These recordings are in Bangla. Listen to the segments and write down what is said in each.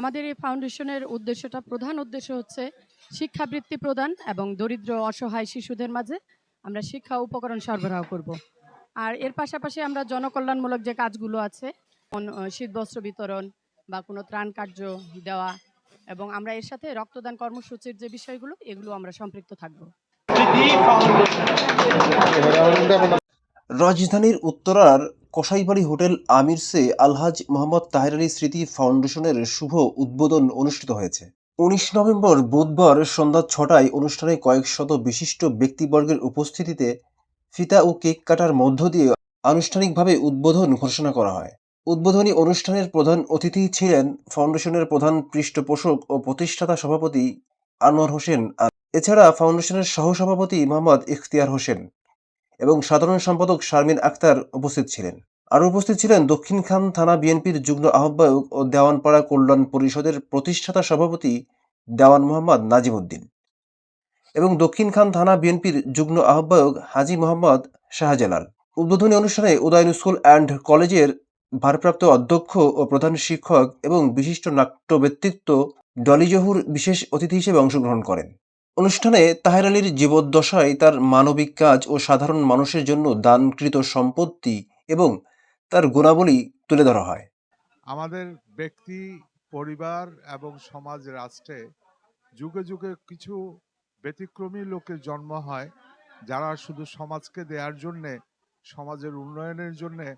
আমাদের এই ফাউন্ডেশনের উদ্দেশ্যটা প্রধান উদ্দেশ্য হচ্ছে শিক্ষাবৃত্তি প্রদান এবং দরিদ্র অসহায় শিশুদের মাঝে আমরা শিক্ষা উপকরণ সরবরাহ করব। আর এর পাশাপাশি আমরা জনকল্যাণমূলক যে কাজগুলো আছে যেমন, আহ, শীতবস্ত্র বিতরণ বা কোনো ত্রাণ কার্য দেওয়া এবং আমরা এর সাথে রক্তদান কর্মসূচির যে বিষয়গুলো এগুলো আমরা সম্পৃক্ত থাকব। রাজধানীর উত্তরার কসাইবাড়ি হোটেল আমিরসে আলহাজ মোহাম্মদ তাহের আলী স্মৃতি ফাউন্ডেশনের শুভ উদ্বোধন অনুষ্ঠিত হয়েছে। উনিশ নভেম্বর বুধবার সন্ধ্যা ছটায় অনুষ্ঠানে কয়েক শত বিশিষ্ট ব্যক্তিবর্গের উপস্থিতিতে ফিতা ও কেক কাটার মধ্য দিয়ে আনুষ্ঠানিকভাবে উদ্বোধন ঘোষণা করা হয়। উদ্বোধনী অনুষ্ঠানের প্রধান অতিথি ছিলেন ফাউন্ডেশনের প্রধান পৃষ্ঠপোষক ও প্রতিষ্ঠাতা সভাপতি আনোয়ার হোসেন এছাড়া ফাউন্ডেশনের সহসভাপতি মোহাম্মদ ইখতিয়ার হোসেন। এবং সাধারণ সম্পাদক শারমিন আক্তার উপস্থিত ছিলেন। আরও উপস্থিত ছিলেন দক্ষিণখান থানা বিএনপির যুগ্ম আহ্বায়ক ও দেওয়ানপাড়া কল্যাণ পরিষদের প্রতিষ্ঠাতা সভাপতি দেওয়ান মোহাম্মদ নাজিম উদ্দিন এবং দক্ষিণখান থানা বিএনপির যুগ্ম আহ্বায়ক হাজি মোহাম্মদ শাহজালাল। উদ্বোধনী অনুষ্ঠানে উদয়ন স্কুল অ্যান্ড কলেজের ভারপ্রাপ্ত অধ্যক্ষ ও প্রধান শিক্ষক এবং বিশিষ্ট নাট্য ব্যক্তিত্ব ডলি জহুর বিশেষ অতিথি হিসেবে অংশগ্রহণ করেন। অনুষ্ঠানে তাহের আলীর জীবদ্দশায় তার মানবিক কাজ ও সাধারণ মানুষের জন্য দানকৃত সম্পত্তি এবং তার গুণাবলী তুলে ধরা হয়। আমাদের ব্যক্তি, পরিবার এবং সমাজ রাষ্ট্রে যুগে যুগে কিছু ব্যতিক্রমী লোকের জন্ম হয়, যারা শুধু সমাজকে দেওয়ার জন্যে, সমাজের উন্নয়নের জন্যে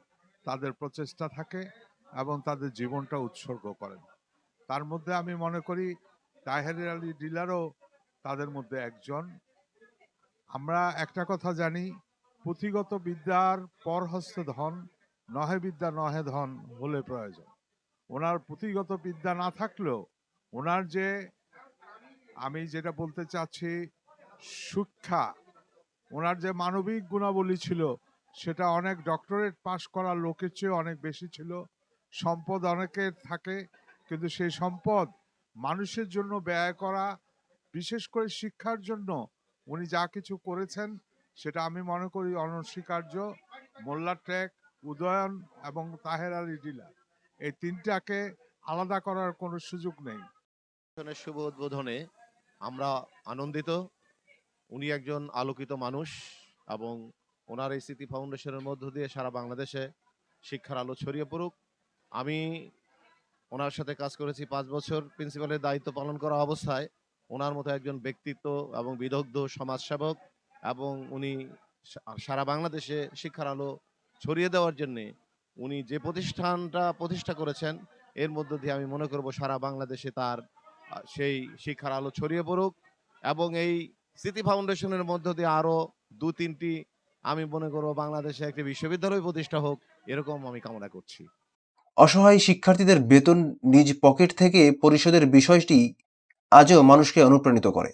তাদের প্রচেষ্টা থাকে এবং তাদের জীবনটা উৎসর্গ করেন। তার মধ্যে আমি মনে করি, তাহের আলী ডিলারও তাদের মধ্যে একজন। আমরা একটা কথা জানি, পুঁথিগত বিদ্যার পরহস্ত ধন, নহে বিদ্যা নহে ধন হলে প্রয়োজন। ওনার পুঁথিগত বিদ্যা না থাকলেও ওনার যে, আমি যেটা বলতে চাচ্ছি শিক্ষা ওনার যে মানবিক গুণাবলী ছিল, সেটা অনেক ডক্টরেট পাশ করা লোকের চেয়ে অনেক বেশি ছিল। সম্পদ অনেকের থাকে, কিন্তু সেই সম্পদ মানুষের জন্য ব্যয় করা বিশেষ করে শিক্ষার জন্য উনি যা কিছু করেছেন, সেটা আমি মনে করি অনস্বীকার্য। মোল্লা ট্র্যাক উদয়ন এবং তাহের আলী ডিলার, এই তিনটাকে আলাদা করার কোনো সুযোগ নেই। শুভ উদ্বোধনে আমরা আনন্দিত। উনি একজন আলোকিত মানুষ এবং ওনার এই স্মৃতি ফাউন্ডেশনের মধ্য দিয়ে সারা বাংলাদেশে শিক্ষার আলো ছড়িয়ে পড়ুক। আমি ওনার সাথে কাজ করেছি পাঁচ বছর, প্রিন্সিপালের দায়িত্ব পালন করা অবস্থায়। ওনার মতো একজন ব্যক্তিত্ব এবং বিদগ্ধ সমাজসেবক এবং উনি সারা বাংলাদেশে শিক্ষার আলো ছড়িয়ে দেওয়ার জন্যে উনি যে প্রতিষ্ঠানটা প্রতিষ্ঠা করেছেন, এর মধ্য দিয়ে আমি মনে করব সারা বাংলাদেশে তার সেই শিক্ষার আলো ছড়িয়ে পড়ুক এবং এই স্মৃতি ফাউন্ডেশনের মধ্য দিয়ে আরও দু তিনটি আমি মনে করব বাংলাদেশে একটি বিশ্ববিদ্যালয় প্রতিষ্ঠা হোক, এরকম আমি কামনা করছি। অসহায় শিক্ষার্থীদের বেতন নিজ পকেট থেকে পরিশোধের বিষয়টি আজও মানুষকে অনুপ্রাণিত করে।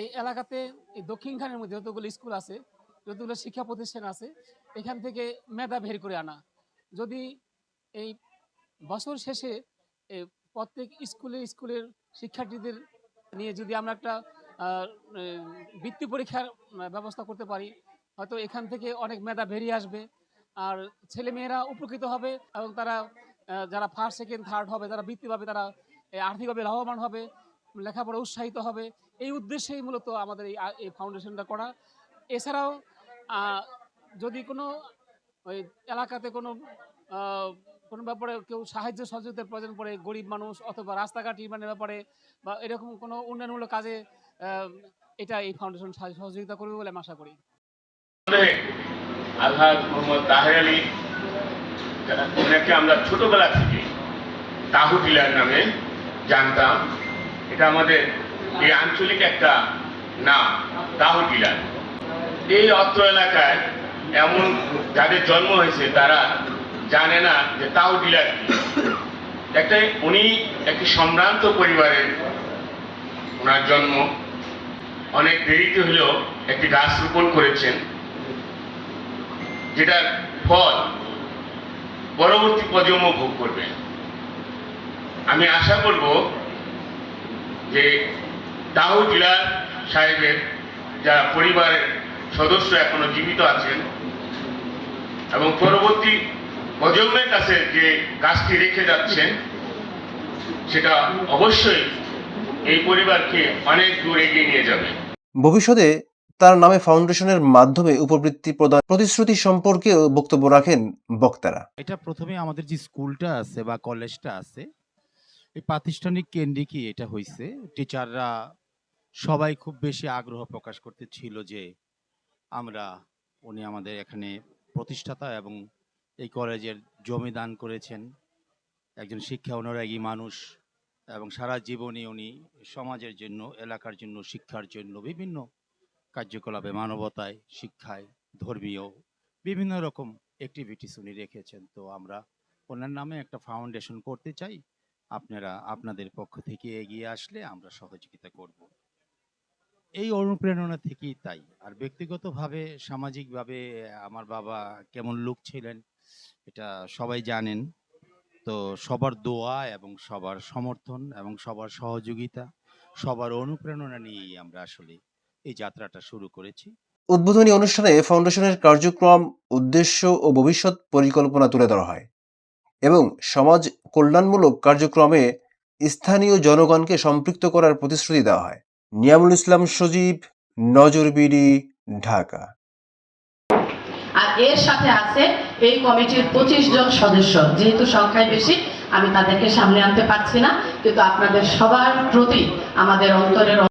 এই এলাকাতে এই দক্ষিণখানের মধ্যে যতগুলো স্কুল আছে, যতগুলো শিক্ষা প্রতিষ্ঠান আছে, এখান থেকে মেধা বের করে আনা। যদি এই বছর শেষে প্রত্যেক স্কুলে স্কুলের শিক্ষার্থীদের নিয়ে যদি আমরা একটা বৃত্তি পরীক্ষার ব্যবস্থা করতে পারি, হয়তো এখান থেকে অনেক মেধা বেরিয়ে আসবে। আর ছেলেমেয়েরা উপকৃত হবে এবং তারা যারা ফার্স্ট সেকেন্ড থার্ড হবে, যারা বৃত্তি পাবে, তারা আর্থিকভাবে লাভবান হবে। লেখাপড়া উৎসাহিত হবে। এই উদ্দেশ্যেই মূলত আমাদের এই এই ফাউন্ডেশনটা করা। এছাড়াও যদি কোনো, ওই এলাকাতে কোনো কোনো ব্যাপারে কেউ সাহায্য সহযোগিতার প্রয়োজন পড়ে, গরিব মানুষ অথবা রাস্তাঘাট নির্মাণের ব্যাপারে বা এরকম কোনো উন্নয়নমূলক কাজে এটা এই ফাউন্ডেশন সহযোগিতা করবে বলে আমি আশা করি। আলহাজ মোহাম্মদ তাহের আলী ওনাকে আমরা ছোটবেলা থেকে তাহুটিলার নামে জানতাম এটা আমাদের এই আঞ্চলিক একটা নাম ডিলার। এই অত্র এলাকায় এমন যাদের জন্ম হয়েছে, তারা জানে না যে তাহু ডিলার একটা উনি একটি সম্ভ্রান্ত পরিবারের ওনার জন্ম। অনেক দেরিতে হলেও একটি গাছ রোপণ করেছেন, যেটার ফল পরবর্তী প্রজন্ম ভোগ করবে। আমি আশা করব যে তাও ডিলার সাহেবের যারা পরিবারের সদস্য এখনও জীবিত আছেন এবং পরবর্তী প্রজন্মের কাছে যে কাজটি রেখে যাচ্ছেন সেটা অবশ্যই এই পরিবারকে অনেক দূর এগিয়ে নিয়ে যাবে। ভবিষ্যতে তার নামে ফাউন্ডেশনের মাধ্যমে উপবৃত্তি প্রদান প্রতিশ্রুতি সম্পর্কেও বক্তব্য রাখেন বক্তারা। এটা প্রথমে আমাদের যে স্কুলটা আছে বা কলেজটা আছে এই প্রাতিষ্ঠানিক কেন্দ্রিকই এটা হয়েছে টিচাররা সবাই খুব বেশি আগ্রহ প্রকাশ করতে ছিল যে আমরা, উনি আমাদের এখানে প্রতিষ্ঠাতা এবং এই কলেজের জমি দান করেছেন। একজন শিক্ষা অনুরাগী মানুষ এবং সারা জীবনই উনি সমাজের জন্য, এলাকার জন্য, শিক্ষার জন্য বিভিন্ন কার্যকলাপে, মানবতায়, শিক্ষায় ধর্মীয় বিভিন্ন রকম অ্যাক্টিভিটিস উনি রেখেছেন। তো আমরা ওনার নামে একটা ফাউন্ডেশন করতে চাই। আপনারা আপনাদের পক্ষ থেকে এগিয়ে আসলে আমরা সহযোগিতা করব। এই অনুপ্রেরণা থেকেই তাই। আর ব্যক্তিগতভাবে সামাজিকভাবে আমার বাবা কেমন লোক ছিলেন এটা সবাই জানেন। তো সবার দোয়া এবং সবার সমর্থন এবং সবার সহযোগিতা সবার অনুপ্রেরণা নিয়েই আমরা আসলে এই যাত্রাটা শুরু করেছি। উদ্বোধনী অনুষ্ঠানে ফাউন্ডেশনের কার্যক্রম উদ্দেশ্য ও ভবিষ্যৎ পরিকল্পনা তুলে ধরা হয়। এবং সমাজ কল্যাণমূলক কার্যক্রমে স্থানীয় জনগণকে সম্পৃক্ত করার প্রতিশ্রুতি দেওয়া হয়। নিয়ামুল ইসলাম সজীব নজরবিডি ঢাকা। আর এর সাথে আছে এই কমিটির পঁচিশ জন সদস্য। যেহেতু সংখ্যায় বেশি, আমি তাদেরকে সামনে আনতে পারছি না। কিন্তু আপনাদের সবার প্রতি আমাদের অন্তরের